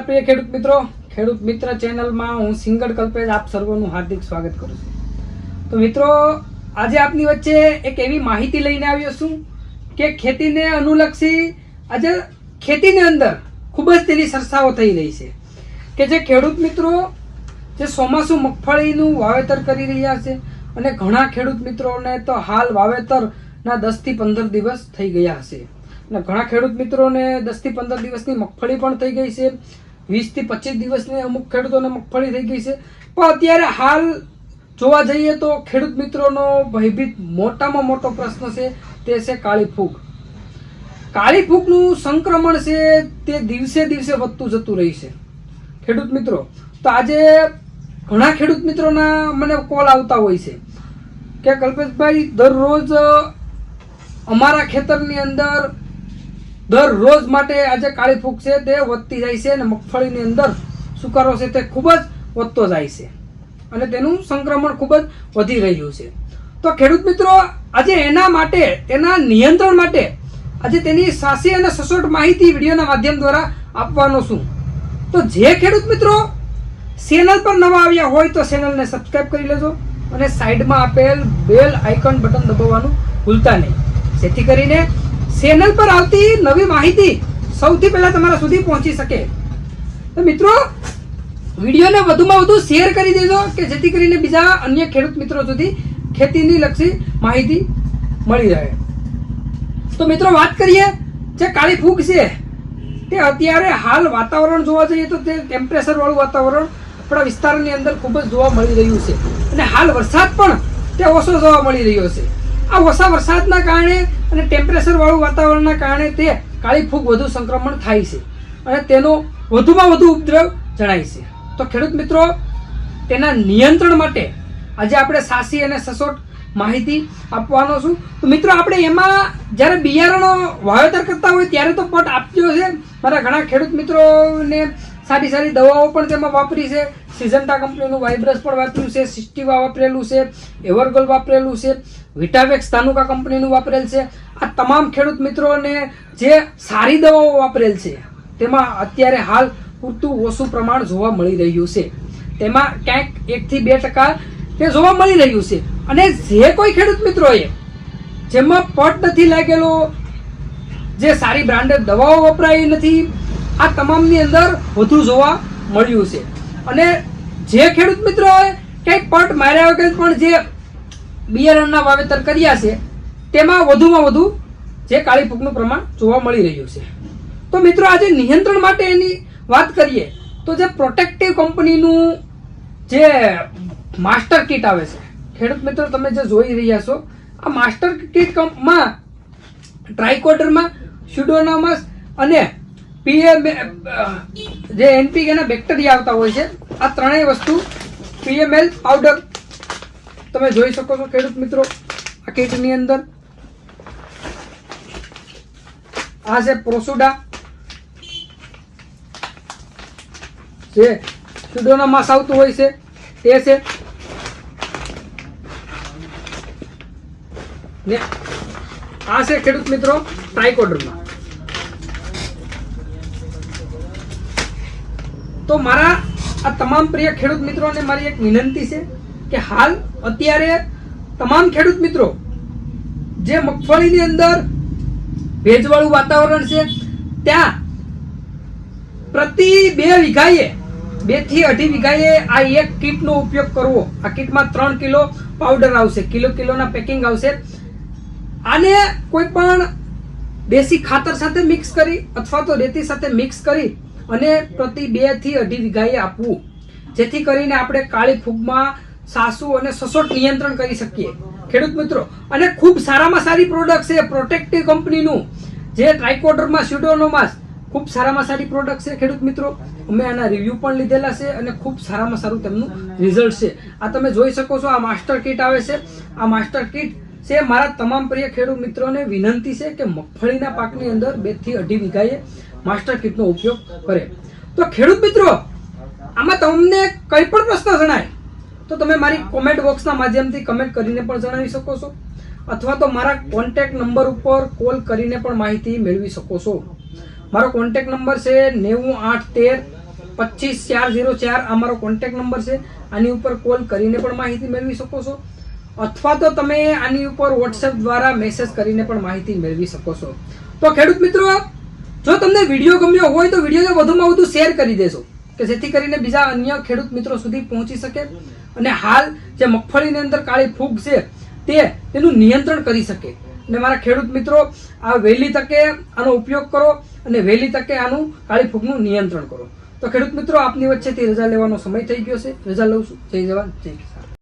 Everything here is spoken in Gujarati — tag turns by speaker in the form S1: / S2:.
S1: પ્રિય ખેડૂત મિત્રો. ખેડૂત મિત્ર ચેનલમાં હું સિંગડ કલ્પેશ આપ સર્વનું હાર્દિક સ્વાગત કરું છું. તો મિત્રો, આજે આપની વચ્ચે એક એવી માહિતી લઈને આવ્યો છું કે ખેતીને અનુલક્ષી આજે ખેતીની અંદર ખૂબ જ તેની સરસાઓ થઈ રહી છે. કે જે ખેડૂત મિત્રો જે ચોમાસું મગફળીનું વાવેતર કરી રહ્યા છે અને ઘણા ખેડૂત મિત્રોને તો હાલ વાવેતરના દસથી પંદર દિવસ થઈ ગયા હશે. અને ઘણા ખેડૂત મિત્રોને દસથી પંદર દિવસની મગફળી પણ થઈ ગઈ છે. વીસથી પચીસ દિવસની અમુક ખેડૂતોને મગફળી થઈ ગઈ છે. પણ અત્યારે હાલ જોવા જઈએ તો ખેડૂત મિત્રોનો ભયભીત મોટામાં મોટો પ્રશ્ન છે, તે છે કાળી ફૂગ. કાળી ફૂગનું સંક્રમણ છે, તે દિવસે દિવસે વધતું જતું રહી છે. ખેડૂત મિત્રો, તો આજે ઘણા ખેડૂત મિત્રોના મને કોલ આવતા હોય છે કે કલ્પેશભાઈ, દરરોજ અમારા ખેતરની અંદર દરરોજ માટે આજે કાળી ફૂગ છે તે વધતી જાય છે અને મગફળીની અંદર સુકારો છે તે ખૂબ જ વધતો જાય છે. અને તેનું સંક્રમણ ખૂબ જ વધી રહ્યું છે. તો ખેડૂત મિત્રો, આજે એના માટે તેના નિયંત્રણ માટે આજે તેની સાસી અને સચોટ માહિતી વિડીયોના માધ્યમ દ્વારા આપવાનો છું. તો જે ખેડૂત મિત્રો ચેનલ પર નવા આવ્યા હોય તો ચેનલને સબસ્ક્રાઈબ કરી લેજો અને સાઈડમાં આપેલ બેલ આઇકન બટન દબાવવાનું ભૂલતા નહીં. જેથી કરીને ચેનલ પર આવતી નવી માહિતી સૌથી પહેલા તમારા સુધી પહોંચી શકે. તો મિત્રો, વિડીયોને વધુમાં વધુ શેર કરી દેજો કે જેથી કરીને બીજા અન્ય ખેડૂત મિત્રો સુધી ખેતીની લક્ષી માહિતી મળી રહે. તો મિત્રો, વાત કરીએ જે કાળી ફૂગ છે, તે અત્યારે હાલ વાતાવરણ જોવા જઈએ તો તે ટેમ્પરેચર વાળું વાતાવરણ આપણા વિસ્તારની અંદર ખૂબ જ જોવા મળી રહ્યું છે. અને હાલ વરસાદ પણ તે ઓછો જોવા મળી રહ્યો છે. આ ઓછા વરસાદના કારણે અને ટેમ્પરેચરવાળું વાતાવરણના કારણે તે કાળી ફૂગ વધુ સંક્રમણ થાય છે અને તેનો વધુમાં વધુ ઉપદ્રવ જણાય છે. તો ખેડૂત મિત્રો, તેના નિયંત્રણ માટે આજે આપણે સાસી અને સસોટ માહિતી આપવાનો છું. તો મિત્રો, આપણે એમાં જ્યારે બિયારણો વાવેતર કરતા હોય ત્યારે તો પટ આપ્યો છે. મારા ઘણા ખેડૂત મિત્રોને સારી સારી દવાઓ પણ તેમાં વાપરી છે. સિઝન્ટા કંપનીનું વાઇબ્રસ પણ વાપર્યું છે. સિસ્ટીવા વાપરેલું છે. એવરગોલ વાપરેલું છે. વિટાવેક્સ તાનુકા કંપનીનું વાપરેલ છે. આ તમામ ખેડૂત મિત્રોને જે સારી દવાઓ વાપરેલ છે, તેમાં અત્યારે હાલ પૂરતું ઓછું પ્રમાણ જોવા મળી રહ્યું છે. તેમાં ક્યાંક એકથી બે ટકા તે જોવા મળી રહ્યું છે. અને જે કોઈ ખેડૂત મિત્રોએ જેમાં પટ નથી લાગેલો, જે સારી બ્રાન્ડેડ દવાઓ વપરાઈ નથી, આ તમામની અંદર વધુ જોવા મળ્યું છે. અને જે ખેડૂત મિત્રોએ ક્યાંક પટ માર્યા વગર પણ જે બિયારણના વાવેતર કર્યા છે, તેમાં વધુમાં વધુ જે કાળી ફૂગનું પ્રમાણ જોવા મળી રહ્યું છે. તો મિત્રો, આજે નિયંત્રણ માટે એની વાત કરીએ, તો જે પ્રોટેક્ટિવ કંપનીનું જે માસ્ટર કીટ આવે છે, ખેડૂત મિત્રો, તમે જે જોઈ રહ્યા છો, આ માસ્ટર કીટમાં ટ્રાઇકોડરમાં સ્યુડોનામસ અને પીએમ જે એનપીકેના બેક્ટેરિયા આવતા હોય છે, આ ત્રણેય વસ્તુ પીએમએલ પાવડર તમે જોઈ શકો છો ખેડૂત મિત્રો, આ કીટની અંદર આ છે પ્રોસુડા. જે સુડોના માસ આવતું હોય છે, તે છે. ને આ છે ખેડૂત મિત્રો ટ્રાઇકોડરમાં તો મારા આ તમામ પ્રિય ખેડૂત મિત્રોને મારી એક વિનંતી છે કે હાલ અત્યારે તમામ ખેડૂત મિત્રો, જે મગફળીની અંદર ભેજવાળું વાતાવરણ છે, ત્યાં પ્રતિ બે વીઘાએ, બેથી અઢી વીઘાએ આ એક કીટનો ઉપયોગ કરવો. આ કીટમાં ત્રણ કિલો પાવડર આવશે, કિલો કિલોના પેકિંગ આવશે. આને કોઈ પણ દેશી ખાતર સાથે મિક્સ કરી અથવા તો રેતી સાથે મિક્સ કરી અને પ્રતિ બેથી અઢી વીઘાએ આપવું. જેથી કરીને આપણે કાળી ફૂગમાં સાસુ અને સચોટ નિયંત્રણ કરી શકીએ. ખેડૂત મિત્રો, અને ખૂબ સારામાં સારી પ્રોડક્ટ છે પ્રોટેક્ટિવ કંપનીનું જે ટ્રાઇકોડરમાં સ્યુડોનોમાસ ખૂબ સારામાં સારી પ્રોડક્ટ છે, ખેડૂત મિત્રો. અમે આના રિવ્યૂ પણ લીધેલા છે અને ખૂબ સારામાં સારું તેમનું રિઝલ્ટ છે. આ તમે જોઈ શકો છો, આ માસ્ટર કીટ આવે છે. આ માસ્ટર કિટ છે મારા તમામ પ્રિય ખેડૂત મિત્રોને વિનંતી છે કે મગફળીના પાકની અંદર બેથી અઢી વીઘાએ માસ્ટર કિટનો ઉપયોગ કરે. તો ખેડૂત મિત્રો, આમાં તમને કંઈ પણ પ્રશ્ન જણાય તો તમે મારી કોમેન્ટ બોક્સના માધ્યમથી કમેન્ટ કરીને પણ જણાવી શકો છો. અથવા તો મારા કોન્ટેક્ટ નંબર ઉપર કોલ કરીને પણ માહિતી મેળવી શકો છો. મારો કોન્ટેક્ટ નંબર છે નેવું આઠ તેર પચીસ ચાર ઝીરો ચાર. આ મારો કોન્ટેક્ટ નંબર છે. આની ઉપર કોલ કરીને પણ માહિતી મેળવી શકો છો. અથવા તો તમે આની ઉપર વોટ્સએપ દ્વારા મેસેજ કરીને પણ માહિતી મેળવી શકો છો. તો ખેડૂત મિત્રો, જો તમને વીડિયો ગમ્યો હોય તો વિડીયોને વધુમાં વધુ શેર કરી દેજો, કે જેથી કરીને બીજા અન્ય ખેડૂત મિત્રો સુધી પહોંચી શકે. અને હાલ જે મગફળીની અંદર કાળી ફૂગ છે, તે તેનું નિયંત્રણ કરી શકે. અને મારા ખેડૂત મિત્રો, આ વહેલી તકે આનો ઉપયોગ કરો અને વહેલી તકે આનું કાળી ફૂગનું નિયંત્રણ કરો. તો ખેડૂત મિત્રો, આપની વચ્ચેથી રજા લેવાનો સમય થઈ ગયો છે. રજા લઉં છું. જય જવાન, જય